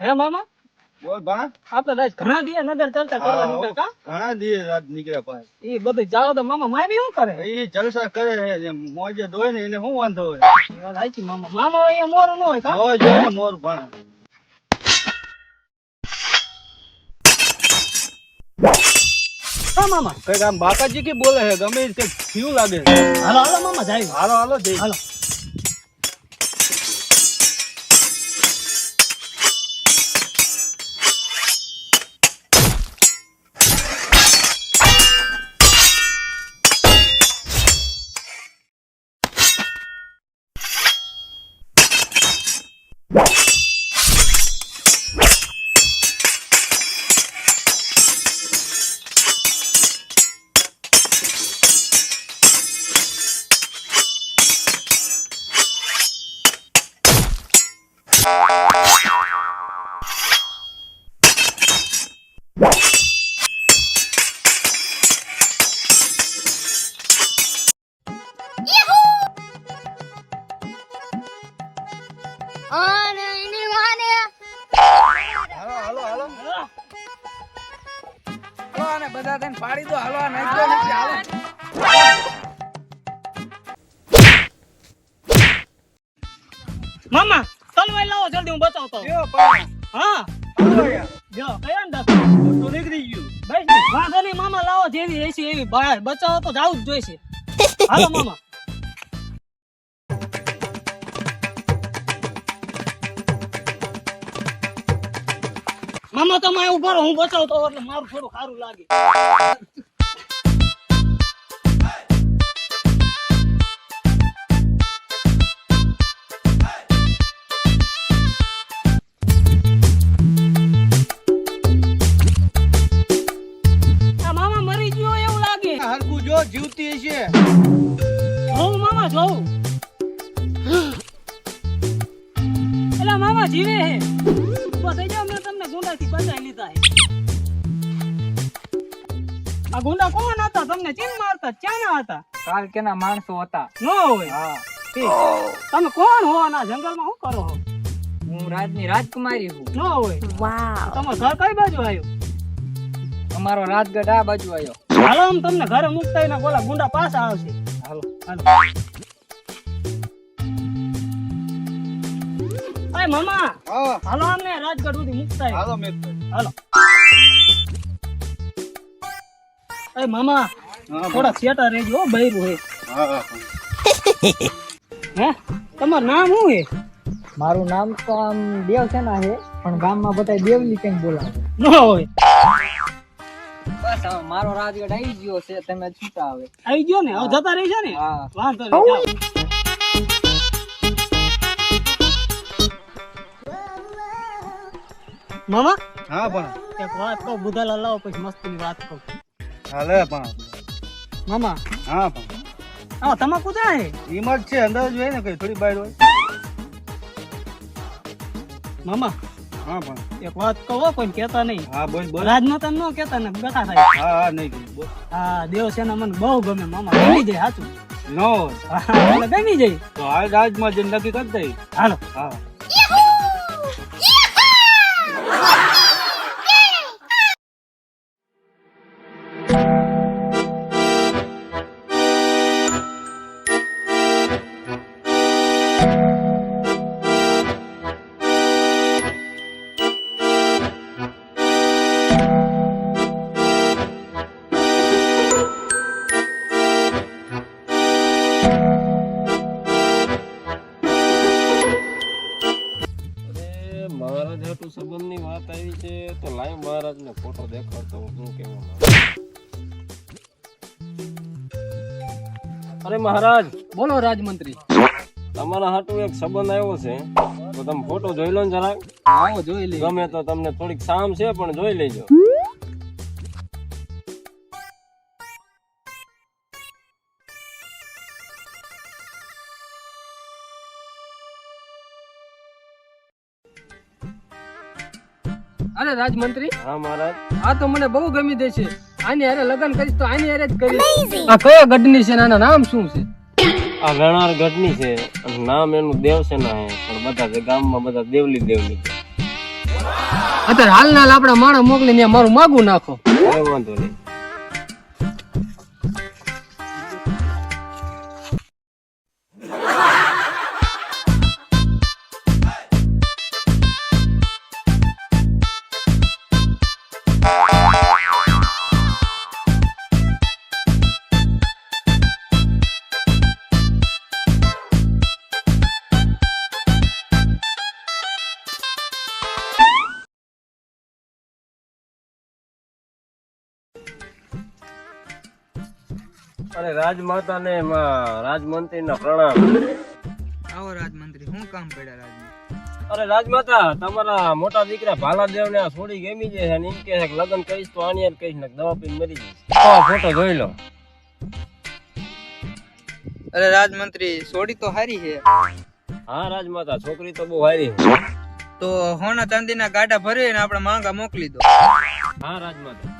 હે મામા? બોલ ભા આપણે આજ ઘણા ચાલતા કરવા નીકળ્યા કા? ઘણા દિવસ રાત નીકળ્યા ભાઈ એ બધું તો મામા મામી શું કરે? એ જલસા કરે મોજે દોય ને એને શું વાંધો હોય? એ વાત સાચી મામા. મામા મોરું ન હોય કા? હોય મોર હા મામા. કંઈક આમ બાકાજી કે બોલે છે ગમે કઈ થયું લાગે હાલો હાલો મામા જાય હાલો હાલો જઈ હાલો. બધા તને પાડી દો હાલો આ નાખી દો નીચે, હાલો મામા તલવાર લાવો જલ્દી હું. ભા હા. જો કયા ને તો નીકળી ગયું. બસ વાંધો નહીં મામા લાવો જેવી એસી એવી ભાઈ બચાવો તો જાવું જ જોઈશે. હાલો મામા. મામા તમે ઊભા રહો. હું બચાવતો એટલે મારું થોડું સારું લાગે. જીવે હે. મેં બચાવી લીધા હે. આ ગુંડા કોણ હતા? તમને ચીન મારતા ક્યાંના હતા? કાલ કેના માણસો હતા. નો હોય. હા. તમે કોણ હો? ના જંગલમાં શું કરો હો? હું રાજની રાજકુમારી ન હોય. તમારું ઘર કઈ બાજુ આવ્યું? અમારો રાજગઢ આ બાજુ આવ્યો. હાલો આમ તમને ઘરે મુકતા ને બોલા ગુંડા પાછા આવશે. હાલો. હાલો. મામા હા. હાલો અમને રાજગઢ સુધી મુકતા હાલો મેં હાલો. અય મામા થોડા સેટા હો, બૈરું હે. હા હા. હે? તમારું નામ શું હે? મારું નામ તો આમ દેવ છે પણ ગામમાં બધા દેવલી કઈ બોલાવે. ન હોય. બસ હવે મારો રાજગઢ આવી ગયો છે તમે છૂટા આવે આવી ગયો ને? હવે જતા રહી છે ને વાંધો નહીં મામા? હા પણ. એક વાત કહું બુધાલાલ લાવો પછી મસ્તીની વાત કહું. હાલે પણ. મામા? હા પણ. હા તમાકુ હે ઈમત છે અંદર જ હોય ને કઈ થોડી બહાર હોય. મામા? હા પણ. એક વાત કહો હો, કેતા નહીં. હા બોલ બોલ. રાજમાતા ન કેતા ને બેઠા થાય. હા હા નહીં બોલ. હા દેવસેના મને બહુ ગમે મામા. ગમી જાય સાચું. નો. એટલે ગમી જાય. તો હાલ રાજમાં જઈને નક્કી કરી દઈ હાલો. હા. મહારાજ સંબંધની વાત આવી છે તો લાઈવ મહારાજને ફોટો દેખાડતો હું શું કહેવા અરે મહારાજ! બોલો રાજમંત્રી. તમારા હાટુ એક સંબંધ આવ્યો છે. તો તમે ફોટો જોઈ લો ને જરાક. આવો જોઈ લે ગમે તો તમને થોડીક સામ છે પણ જોઈ લેજો. અરે રાજમંત્રી હા મહારાજ. આ તો મને બહુ ગમી દે છે. આની હારે લગ્ન કરીશ તો આની હારે જ કરીશ. આ કયો ગઢની છે ને આના નામ શું છે? આ વેણાર ગઢની છે નામ એનું દેવસેના છે પણ બધા જે ગામમાં બધા દેવલી દેવલી છે. અત્યારે હાલના હાલ આપણા માણસ મોકલીને મારું માગું નાખો. વાંધો નહીં. અરે રાજમાતા ને રાજમંત્રી ના પ્રણામ. આવો રાજમંત્રી શું કામ પડ્યા રાજમાં અરે રાજમાતા તમારા મોટા દીકરા ભાલાદેવ ને આ છોડી ગેમી છે અને એમ કે છે લગ્ન કરીશ તો આની કહીશ ને દવા પીને મરી જઈશ. ફોટો જોઈ લો. અરે રાજમંત્રી સોડી તો હારી છે. હા રાજમાતા છોકરી તો બહુ હારી છે. તો હોના ચાંદીના ગાડા ભરીને આપણે માંગા મોકલી દો. હા રાજમાતા.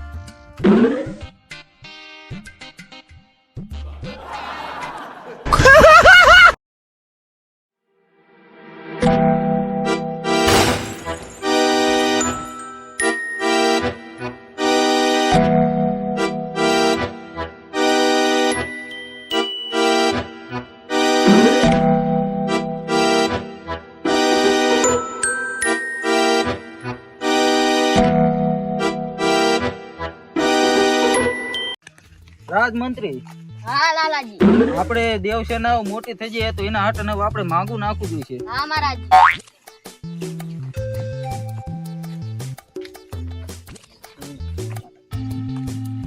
રાજમંત્રી. હા લાલાજી. આપણે દેવસેનાઓ મોટી થઈ જાય તો એના હાટ આપણે માંગુ નાખવું જોઈએ. હા મહારાજ.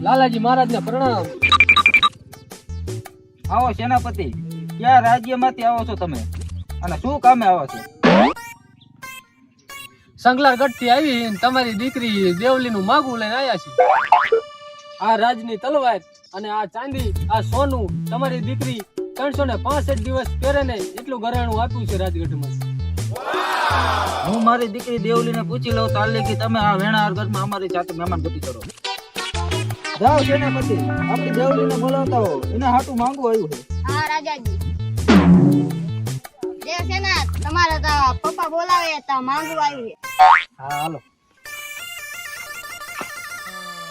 લાલાજી મહારાજ ને પ્રણામ. આવો સેનાપતિ ક્યાં રાજ્યમાંથી આવો છો તમે? અને શું કામે આવો છો? સંગલાર ગઢથી આવી તમારી દીકરી દેવલી નું માગું લઈને આવ્યા છે. આ રાજની તલવાર અને આ ચાંદી આ સોનું તમારી દીકરી ત્રણસો ને પાસઠ દિવસ પહેરે ને એટલું ઘરેણું આપ્યું છે રાજગઢમાં. હું મારી દીકરી દેવલીને પૂછી લઉં તાલે કે તમે આ વેણા ઘરમાં અમારી જાતે મહેમાન ગતિ કરો. જાઓ સેનાપતિ આપણી દેવલીને બોલાવતા હો એને હાટું માંગવું આવ્યું છે. હા રાજાજી. તમારા તો પપ્પા બોલાવે તો માંગવું આવ્યું છે. હા હાલો.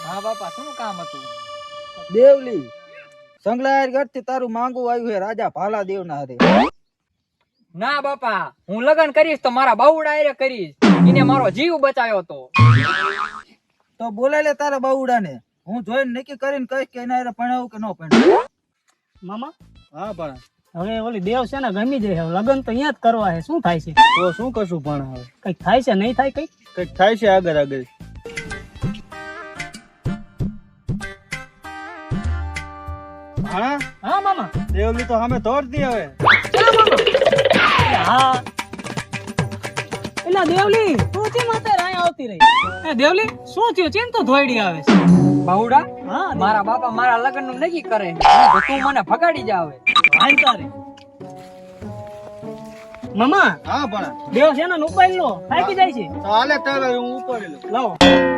હા બાપા શું કામ હતું? દેવલી. સંગલાયરથી તારું માંગવું આવ્યું હે રાજા ભાલા દેવના હારે ના બાપા હું લગન કરીશ તો મારા બાવડા હારે કરીશ. એને મારો જીવ બચાવ્યો તો તો બોલાય લે તારા બાઉડાને. હું જોઈને નક્કી કરીને કહીશ કે એના પરણાવું કે ન પરણાવું મામા? હા પણ હવે ઓલી દેવ છે ને ગમી જાય હવે લગન તો અહીંયા જ કરવા છે. શું થાય છે? તો શું કરશું પણ હવે? કંઈક થાય છે નહીં થાય કંઈક? કંઈક થાય છે આગળ આગળ. દેવલી તો સામે દોડતી હવે. હા. એલા દેવલી તું ચી માતે રાય આવતી રહી? એ દેવલી શું થયું? ચેમ તો ધોઈડી આવે છે? બાવડા હા મારા બાપા મારા લગ્નનું નક્કી કરે. તો તું મને ફગાડી જાવે. હાલ તારે. મામા હા પણ દેવ છે ને ઉપાય લો. થાકી જાય છે. ચાલે તારે હું ઉપર લાવો.